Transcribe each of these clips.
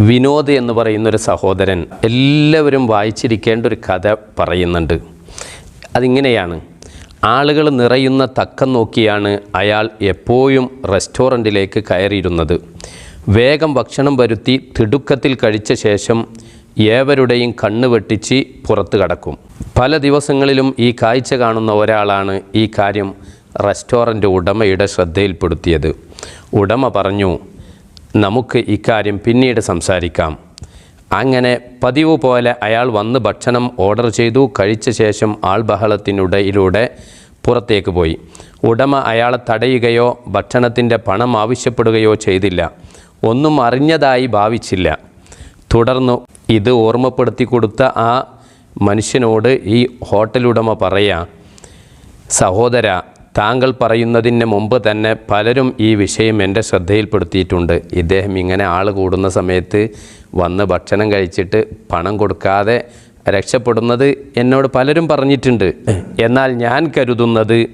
വിനോദ് എന്ന് പറയുന്നൊരു സഹോദരൻ എല്ലാവരും വായിച്ചിരിക്കേണ്ട ഒരു കഥ പറയുന്നുണ്ട്. അതിങ്ങനെയാണ്. ആളുകൾ നിറയുന്ന തക്കം നോക്കിയാണ് അയാൾ എപ്പോഴും റെസ്റ്റോറന്റിലേക്ക് കയറിയിരുന്നത്. വേഗം ഭക്ഷണം വരുത്തി തിടുക്കത്തിൽ കഴിച്ച ശേഷം ഏവരുടെയും കണ്ണ് വെട്ടിച്ച് പുറത്ത് കടക്കും. പല ദിവസങ്ങളിലും ഈ കാഴ്ച കാണുന്ന ഒരാളാണ് ഈ കാര്യം റെസ്റ്റോറന്റ് ഉടമയുടെ ശ്രദ്ധയിൽപ്പെടുത്തിയത്. ഉടമ പറഞ്ഞു നമുക്ക് ഇക്കാര്യം പിന്നീട് സംസാരിക്കാം. അങ്ങനെ പതിവ് പോലെ അയാൾ വന്ന് ഭക്ഷണം ഓർഡർ ചെയ്തു കഴിച്ച ശേഷം ആൾബഹളത്തിനിടയിലൂടെ പുറത്തേക്ക് പോയി. ഉടമ അയാളെ തടയുകയോ ഭക്ഷണത്തിന്റെ പണം ആവശ്യപ്പെടുകയോ ചെയ്തില്ല. ഒന്നും അറിഞ്ഞതായി ഭാവിച്ചില്ല. തുടർന്ന് ഇത് ഓർമ്മപ്പെടുത്തി കൊടുത്ത ആ മനുഷ്യനോട് ഈ ഹോട്ടലുടമ പറയാ സഹോദര താങ്കൾ പറയുന്നതിന് മുമ്പ് തന്നെ പലരും ഈ വിഷയം എന്റെ ശ്രദ്ധയിൽപ്പെടുത്തിയിട്ടുണ്ട്. ഇദ്ദേഹം ഇങ്ങനെ ആൾ കൂടുന്ന സമയത്ത് വന്ന് ഭക്ഷണം കഴിച്ചിട്ട് പണം കൊടുക്കാതെ രക്ഷപ്പെടുന്നത് എന്നോട് പലരും പറഞ്ഞിട്ടുണ്ട്. എന്നാൽ ഞാൻ കരുതുന്നത്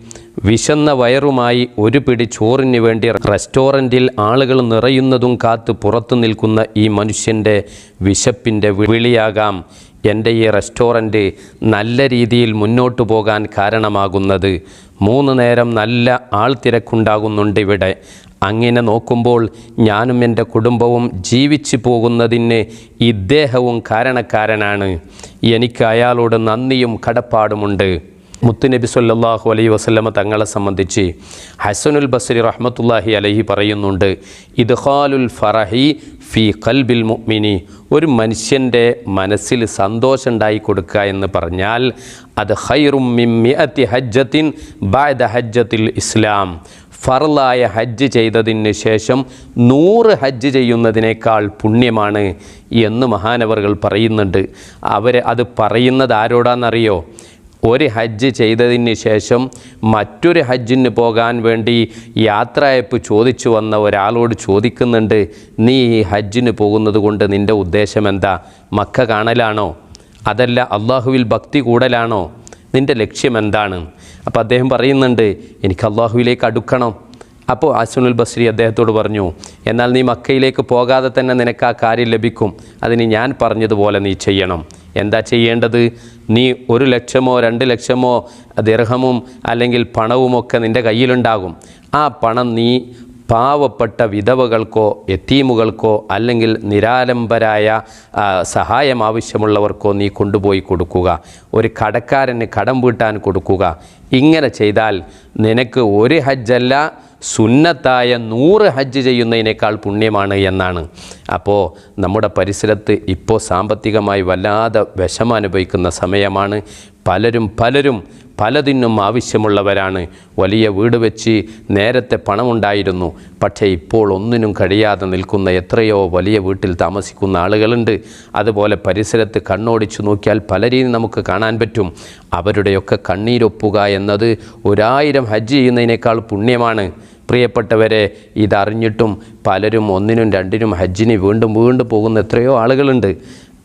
വിശന്ന വയറുമായി ഒരു പിടി ചോറിന് വേണ്ടി റെസ്റ്റോറന്റിൽ ആളുകൾ നിറയുന്നതും കാത്ത് പുറത്തു നിൽക്കുന്ന ഈ മനുഷ്യന്റെ വിശപ്പിന്റെ വിളിയാകാം. എന്റെ ഈ റെസ്റ്റോറന്റ് നല്ല രീതിയിൽ മുന്നോട്ട് പോകാൻ കാരണമാകുന്നത്. മൂന്ന് നേരം നല്ല ആൾ തിരക്കുണ്ടാകുന്നുണ്ട് ഇവിടെ. അങ്ങനെ നോക്കുമ്പോൾ ഞാനും എന്റെ കുടുംബവും ജീവിച്ചു പോകുന്നതിന് ഇദ്ദേഹവും കാരണക്കാരനാണ്. എനിക്ക് അയാളോട് നന്ദിയും കടപ്പാടുമുണ്ട്. മുത്തുനബി സല്ലാഹു അലൈഹി വസ്ലമ തങ്ങളെ സംബന്ധിച്ച് ഹസനുൽ ബസരി റഹ്മത്തുല്ലാഹി അലഹി പറയുന്നുണ്ട് ഇദ്ഹാലുൽ ഫറഹി ഫി കൽബിൽ മുഅ്മിനി. ഒരു മനുഷ്യന്റെ മനസ്സിൽ സന്തോഷം ഉണ്ടായി കൊടുക്കുക എന്ന് പറഞ്ഞാൽ അത് ഹൈറും മിഅത്തി ഹജ്ജത്തിൻ ദ ഹജ്ജത്തിൽ ഇസ്ലാം. ഫറലായ ഹജ്ജ് ചെയ്തതിന് ശേഷം നൂറ് ഹജ്ജ് ചെയ്യുന്നതിനേക്കാൾ പുണ്യമാണ് എന്ന് മഹാനവറുകൾ പറയുന്നുണ്ട്. അവർ അത് പറയുന്നത് ആരോടാണെന്നറിയോ ഒരു ഹജ്ജ് ചെയ്തതിന് ശേഷം മറ്റൊരു ഹജ്ജിന് പോകാൻ വേണ്ടി യാത്രയപ്പ് ചോദിച്ചു വന്ന ഒരാളോട് ചോദിക്കുന്നുണ്ട് നീ ഈ ഹജ്ജിന് പോകുന്നത് കൊണ്ട് നിന്റെ ഉദ്ദേശം എന്താ? മക്ക കാണലാണോ? അതല്ല അള്ളാഹുവിൽ ഭക്തി കൂടലാണോ? നിന്റെ ലക്ഷ്യം എന്താണ്? അപ്പോൾ അദ്ദേഹം പറയുന്നുണ്ട് എനിക്ക് അള്ളാഹുവിലേക്ക് അടുക്കണം. അപ്പോൾ അസുനുൽ ബസ്രി അദ്ദേഹത്തോട് പറഞ്ഞു എന്നാൽ നീ മക്കയിലേക്ക് പോകാതെ തന്നെ നിനക്ക് ആ കാര്യം ലഭിക്കും. അതിന് ഞാൻ പറഞ്ഞതുപോലെ നീ ചെയ്യണം. എന്താ ചെയ്യേണ്ടത്? നീ ഒരു ലക്ഷമോ രണ്ട് ലക്ഷമോ ദിർഹമും അല്ലെങ്കിൽ പണവുമൊക്കെ നിന്റെ കയ്യിലുണ്ടാകും. ആ പണം നീ പാവപ്പെട്ട വിധവകൾക്കോ എത്തീമുകൾക്കോ അല്ലെങ്കിൽ നിരാലംബരായ സഹായം ആവശ്യമുള്ളവർക്കോ നീ കൊണ്ടുപോയി കൊടുക്കുക. ഒരു കടക്കാരന് കടം വീട്ടാൻ കൊടുക്കുക. ഇങ്ങനെ ചെയ്താൽ നിനക്ക് ഒരു ഹജ്ജല്ല സുന്നത്തായ നൂറ് ഹജ്ജ് ചെയ്യുന്നതിനേക്കാൾ പുണ്യമാണ് എന്നാണ്. അപ്പോൾ നമ്മുടെ പരിസരത്ത് ഇപ്പോൾ സാമ്പത്തികമായി വല്ലാതെ വിഷമം അനുഭവിക്കുന്ന സമയമാണ്. പലരും പലരും പലതിനും ആവശ്യമുള്ളവരാണ്. വലിയ വീട് വെച്ച് നേരത്തെ പണമുണ്ടായിരുന്നു. പക്ഷേ ഇപ്പോൾ ഒന്നിനും കഴിയാതെ നിൽക്കുന്ന എത്രയോ വലിയ വീട്ടിൽ താമസിക്കുന്ന ആളുകളുണ്ട്. അതുപോലെ പരിസരത്ത് കണ്ണോടിച്ചു നോക്കിയാൽ പലരെയും നമുക്ക് കാണാൻ പറ്റും. അവരുടെയൊക്കെ കണ്ണീരൊപ്പുക എന്നത് ഒരായിരം ഹജ്ജ് ചെയ്യുന്നതിനേക്കാൾ പുണ്യമാണ്. പ്രിയപ്പെട്ടവരെ ഇതറിഞ്ഞിട്ടും പലരും ഒന്നിനും രണ്ടിനും ഹജ്ജിന് വീണ്ടും വീണ്ടും പോകുന്ന എത്രയോ ആളുകളുണ്ട്.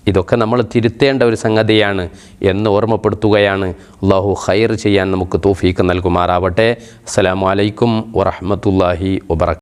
ഇതൊക്കെ നമ്മൾ തിരുത്തേണ്ട ഒരു സംഗതിയാണ് എന്ന് ഓർമ്മപ്പെടുത്തുകയാണ്. അള്ളാഹു ഹൈർ ചെയ്യാൻ നമുക്ക് തോഫീക്ക് നൽകുമാറാവട്ടെ. അസ്സലാമു അലൈക്കും വറഹ്മത്തുള്ളാഹി വബറകാതുഹു